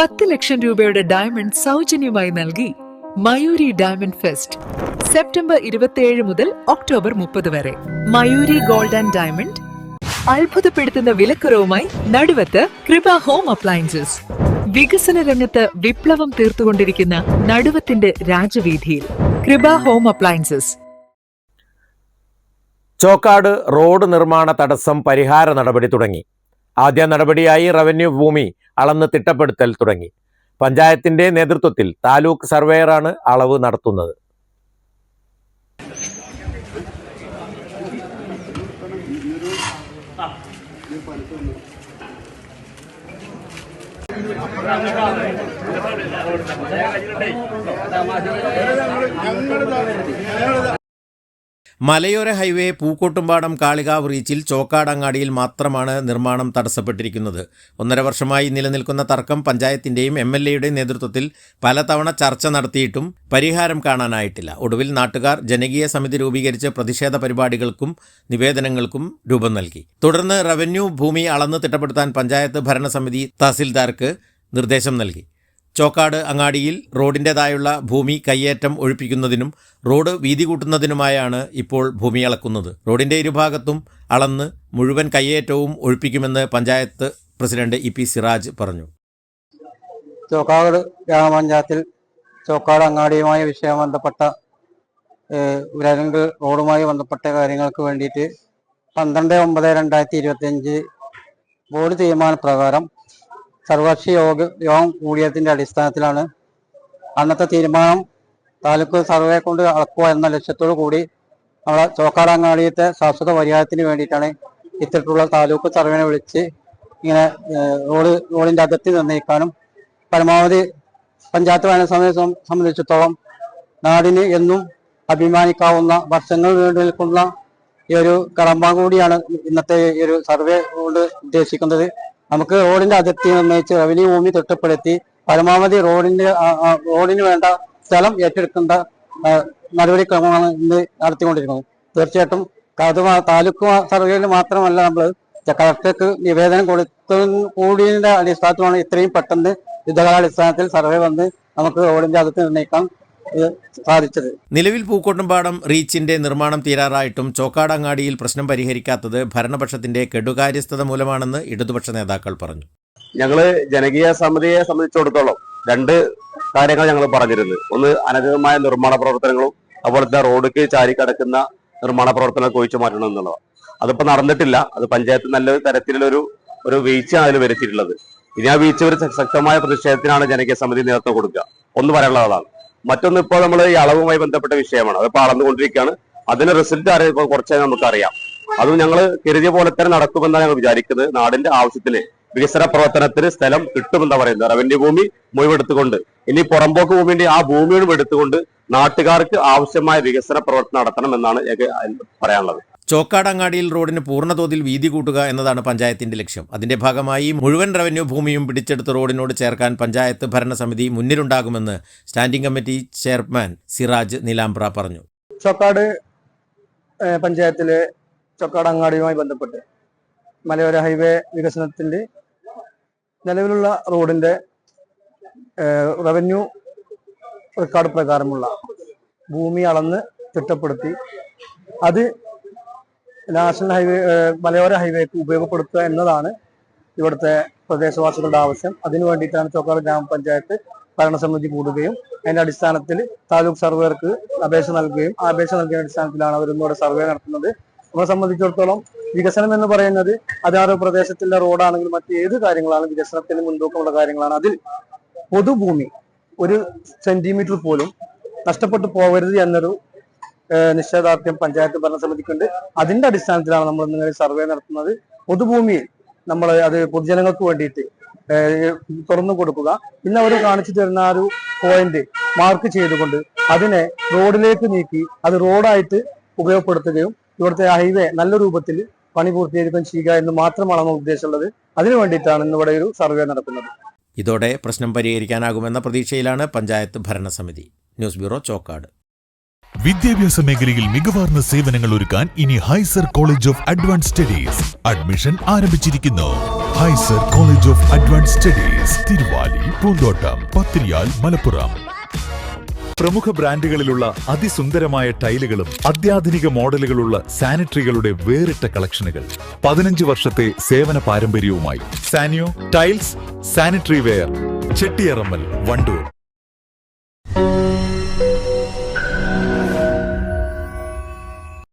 പത്ത് ലക്ഷം രൂപയുടെ ഡയമണ്ട് സൗജന്യമായി നൽകി മയൂരി ഡയമണ്ട് ഫെസ്റ്റ് സെപ്റ്റംബർ ഇരുപത്തിയേഴ് മുതൽ ഒക്ടോബർ മുപ്പത് വരെ. മയൂരി ഗോൾഡ് ആൻഡ് ഡയമണ്ട് അത്ഭുതപ്പെടുത്തുന്ന വിലക്കുറവുമായി നടുവത്ത് കൃപ ഹോം അപ്ലയൻസസ് വികസന രംഗത്ത് വിപ്ലവം തീർത്തുകൊണ്ടിരിക്കുന്ന നടുവത്തിന്റെ രാജവീതിയിൽ കൃപ ഹോം അപ്ലയൻസസ് ചോക്കാട് റോഡ് നിർമ്മാണ തടസ്സം പരിഹാര നടപടി തുടങ്ങി. ആദ്യ നടപടിയായി റവന്യൂ ഭൂമി അളന്ന് തിട്ടപ്പെടുത്തൽ തുടങ്ങി. പഞ്ചായത്തിന്റെ നേതൃത്വത്തിൽ താലൂക്ക് സർവേയറാണ് അളവ് നടത്തുന്നത്. മലയോര ഹൈവേ പൂക്കോട്ടുംപാടം കാളികാവ് റീച്ചിൽ ചോക്കാടങ്ങാടിയിൽ മാത്രമാണ് നിർമ്മാണം തടസ്സപ്പെട്ടിരിക്കുന്നത്. ഒന്നര വർഷമായി നിലനിൽക്കുന്ന തർക്കം പഞ്ചായത്തിന്റെയും എം എൽ എയുടെയും നേതൃത്വത്തിൽ പലതവണ ചർച്ച നടത്തിയിട്ടും പരിഹാരം കാണാനായിട്ടില്ല. ഒടുവിൽ നാട്ടുകാർ ജനകീയ സമിതി രൂപീകരിച്ച് പ്രതിഷേധ പരിപാടികൾക്കും നിവേദനങ്ങൾക്കും രൂപം നൽകി. തുടർന്ന് റവന്യൂ ഭൂമി അളന്ന് തിട്ടപ്പെടുത്താൻ പഞ്ചായത്ത് ഭരണസമിതി തഹസിൽദാർക്ക് നിർദ്ദേശം നൽകി. ചോക്കാട് അങ്ങാടിയിൽ റോഡിന്റെതായുള്ള ഭൂമി കയ്യേറ്റം ഒഴിപ്പിക്കുന്നതിനും റോഡ് വീതി കൂട്ടുന്നതിനുമായാണ് ഇപ്പോൾ ഭൂമി അളക്കുന്നത്. റോഡിന്റെ ഇരുഭാഗത്തും അളന്ന് മുഴുവൻ കയ്യേറ്റവും ഒഴിപ്പിക്കുമെന്ന് panchayat president E P Siraj പറഞ്ഞു. ചോക്കാട് ഗ്രാമപഞ്ചായത്തിൽ ചോക്കാട് അങ്ങാടിയുമായി വിഷയം ബന്ധപ്പെട്ട അല്ലെങ്കിൽ റോഡുമായി ബന്ധപ്പെട്ട കാര്യങ്ങൾക്ക് വേണ്ടിയിട്ട് പന്ത്രണ്ട് ഒമ്പത് രണ്ടായിരത്തി ഇരുപത്തിയഞ്ച് ബോർഡ് തീരുമാനപ്രകാരം സർവകക്ഷി യോഗ യോഗം കൂടിയതിന്റെ അടിസ്ഥാനത്തിലാണ് അന്നത്തെ തീരുമാനം താലൂക്ക് സർവേ കൊണ്ട് അളക്കുക എന്ന ലക്ഷ്യത്തോടു കൂടി നമ്മളെ ചോക്കാട് അങ്ങാടിയത്തെ ശാശ്വത പരിഹാരത്തിന് വേണ്ടിയിട്ടാണ് ഇത്തരത്തിലുള്ള താലൂക്ക് സർവേനെ വിളിച്ച് ഇങ്ങനെ റോഡ് റോഡിന്റെ അതിർത്തി നിർണയിക്കാനും പരമാവധി പഞ്ചായത്ത് ഭരണസമിതിയെ സമയം സംബന്ധിച്ചിടത്തോളം നാടിന് എന്നും അഭിമാനിക്കാവുന്ന വർഷങ്ങൾ നീണ്ടു നിൽക്കുന്ന ഈ ഒരു കടമ്പ കൂടിയാണ് ഇന്നത്തെ ഈ ഒരു സർവേ കൊണ്ട് ഉദ്ദേശിക്കുന്നത്. നമുക്ക് റോഡിന്റെ അതിർത്തി നിർണയിച്ച് റവന്യൂ ഭൂമി തിട്ടപ്പെടുത്തി പരമാവധി റോഡിന്റെ റോഡിന് വേണ്ട സ്ഥലം ഏറ്റെടുക്കേണ്ട നടപടിക്രമമാണ് ഇന്ന് നടത്തിക്കൊണ്ടിരിക്കുന്നത്. തീർച്ചയായിട്ടും അത് താലൂക്ക് സർവേയിൽ മാത്രമല്ല നമ്മൾ കളക്ടർക്ക് നിവേദനം കൊടുത്ത കൂടിയതിന്റെ അടിസ്ഥാനത്തിലാണ് ഇത്രയും പെട്ടെന്ന് യുദ്ധകാലാടിസ്ഥാനത്തിൽ സർവേ വന്ന് നമുക്ക് റോഡിന്റെ അതിർത്തി നിർണയിക്കാൻ ഇത് സാധിച്ചത്. നിലവിൽ പൂക്കോട്ടുംപാടം റീച്ചിന്റെ നിർമ്മാണം തീരാറായിട്ടും ചോക്കാടങ്ങാടിയിൽ പ്രശ്നം പരിഹരിക്കാത്തത് ഭരണപക്ഷത്തിന്റെ കെടുകാര്യസ്ഥത മൂലമാണെന്ന് ഇടതുപക്ഷ നേതാക്കൾ പറഞ്ഞു. ഞങ്ങൾ ജനകീയ സമിതിയെ സംബന്ധിച്ചിടത്തോളം രണ്ട് കാര്യങ്ങൾ ഞങ്ങൾ പറഞ്ഞിരുന്നു. ഒന്ന് അനധികമായ നിർമ്മാണ പ്രവർത്തനങ്ങളും അതുപോലെ തന്നെ റോഡിക്ക് ചാരി കടക്കുന്ന നിർമ്മാണ പ്രവർത്തനങ്ങൾ ഒഴിച്ചു മാറ്റണം എന്നുള്ളതാണ്. അതിപ്പോ നടന്നിട്ടില്ല. അത് പഞ്ചായത്ത് നല്ലൊരു തരത്തിലുള്ളൊരു ഒരു വീഴ്ചയാണ് അതിൽ വരുത്തിയിട്ടുള്ളത്. ഇനി ആ വീഴ്ച ഒരു ശക്തമായ പ്രതിഷേധത്തിനാണ് ജനകീയ സമിതി നേതൃത്വം കൊടുക്കുക. ഒന്ന് പറയാനുള്ളതാണ് മറ്റൊന്ന് ഇപ്പോൾ നമ്മൾ ഈ അളവുമായി ബന്ധപ്പെട്ട വിഷയമാണ്. അത് അളന്നുകൊണ്ടിരിക്കുകയാണ് അതിന്റെ റിസൾട്ട് അറിയാം കുറച്ചായി നമുക്കറിയാം. അതും ഞങ്ങൾ കരുതിയ പോലെ തന്നെ നടക്കുമെന്നാണ് ഞങ്ങൾ വിചാരിക്കുന്നത്. നാടിന്റെ ആവശ്യത്തിന് വികസന പ്രവർത്തനത്തിന് സ്ഥലം കിട്ടുമെന്നാ പറയുന്നത്. റവന്യൂ ഭൂമി മുഴുവെടുത്തുകൊണ്ട് ഇനി പുറമ്പോക്ക് ഭൂമിന്റെ ആ ഭൂമിയും എടുത്തുകൊണ്ട് നാട്ടുകാർക്ക് ആവശ്യമായ വികസന പ്രവർത്തനം നടത്തണം എന്നാണ് ഞങ്ങൾക്ക് പറയാനുള്ളത്. ചോക്കാടങ്ങാടിയിൽ റോഡിന് പൂർണതോതിൽ വീതി കൂട്ടുക എന്നതാണ് പഞ്ചായത്തിന്റെ ലക്ഷ്യം. അതിന്റെ ഭാഗമായി മുഴുവൻ റവന്യൂ ഭൂമിയും പിടിച്ചെടുത്ത് റോഡിനോട് ചേർക്കാൻ പഞ്ചായത്ത് ഭരണസമിതി മുന്നിലുണ്ടാകുമെന്ന് standing committee chairman Siraj Nilambra പറഞ്ഞു. ചോക്കാട് പഞ്ചായത്തിലെ ചോക്കാടങ്ങാടിയുമായി ബന്ധപ്പെട്ട് മലയോര ഹൈവേ വികസനത്തിന്റെ നിലവിലുള്ള റോഡിന്റെ റവന്യൂ റെക്കോർഡ് പ്രകാരമുള്ള ഭൂമി അളന്ന് തിട്ടപ്പെടുത്തി അത് നാഷണൽ ഹൈവേ മലയോര ഹൈവേക്ക് ഉപയോഗപ്പെടുത്തുക എന്നതാണ് ഇവിടുത്തെ പ്രദേശവാസികളുടെ ആവശ്യം. അതിനു വേണ്ടിയിട്ടാണ് ചോക്കാട് ഗ്രാമപഞ്ചായത്ത് ഭരണസമിതി കൂടുകയും അതിന്റെ അടിസ്ഥാനത്തിൽ താലൂക്ക് സർവേർക്ക് അപേക്ഷ നൽകുകയും ആ അപേക്ഷ നൽകിയ അടിസ്ഥാനത്തിലാണ് അവർ ഇന്നിവിടെ സർവേ നടത്തുന്നത്. നമ്മളെ സംബന്ധിച്ചിടത്തോളം വികസനം എന്ന് പറയുന്നത് അതാത് പ്രദേശത്തിലെ റോഡാണെങ്കിലും മറ്റ് ഏത് കാര്യങ്ങളാണ് വികസനത്തിന് മുൻതൂക്കമുള്ള കാര്യങ്ങളാണ്. അതിൽ പൊതുഭൂമി ഒരു സെന്റിമീറ്റർ പോലും നഷ്ടപ്പെട്ടു പോകരുത് എന്നൊരു നിശ്ചയദാർഢ്യം പഞ്ചായത്ത് ഭരണസമിതിക്കുണ്ട്. അതിന്റെ അടിസ്ഥാനത്തിലാണ് നമ്മൾ ഇന്ന് സർവേ നടത്തുന്നത്. പൊതുഭൂമിയിൽ നമ്മൾ അത് പൊതുജനങ്ങൾക്ക് വേണ്ടിയിട്ട് തുറന്നു കൊടുക്കുക. ഇന്ന് അവർ കാണിച്ചു തരുന്ന ഒരു പോയിന്റ് മാർക്ക് ചെയ്തുകൊണ്ട് അതിനെ റോഡിലേക്ക് നീക്കി അത് റോഡായിട്ട് ഉപയോഗപ്പെടുത്തുകയും ഇവിടുത്തെ ഹൈവേ നല്ല രൂപത്തിൽ പണി പൂർത്തീകരിക്കുകയും ചെയ്യുക എന്ന് മാത്രമാണ് നമ്മൾ ഉദ്ദേശമുള്ളത്. അതിനു വേണ്ടിയിട്ടാണ് ഇന്നിവിടെ ഒരു സർവേ നടക്കുന്നത്. ഇതോടെ പ്രശ്നം പരിഹരിക്കാനാകുമെന്ന പ്രതീക്ഷയിലാണ് പഞ്ചായത്ത് ഭരണസമിതി. News bureau Chokkad. വിദ്യാഭ്യാസ മേഖലയിൽ മികവാർന്ന സേവനങ്ങൾ ഒരുക്കാൻ ഇനി ഹൈസർ college of advance studies admission ആരംഭിച്ചിരിക്കുന്നു. ഹൈസർ college of advance studies Thiruvali Poonthottam പത്രിയാൽ Malappuram. പ്രമുഖ ബ്രാൻഡുകളിലുള്ള അതിസുന്ദരമായ ടൈലുകളും അത്യാധുനിക മോഡലുകളുള്ള സാനിറ്ററികളുടെ വേറിട്ട കളക്ഷനുകൾ. പതിനഞ്ച് വർഷത്തെ സേവന പാരമ്പര്യവുമായി Sanio tiles sanitary ware Chettiyarammal Wandoor.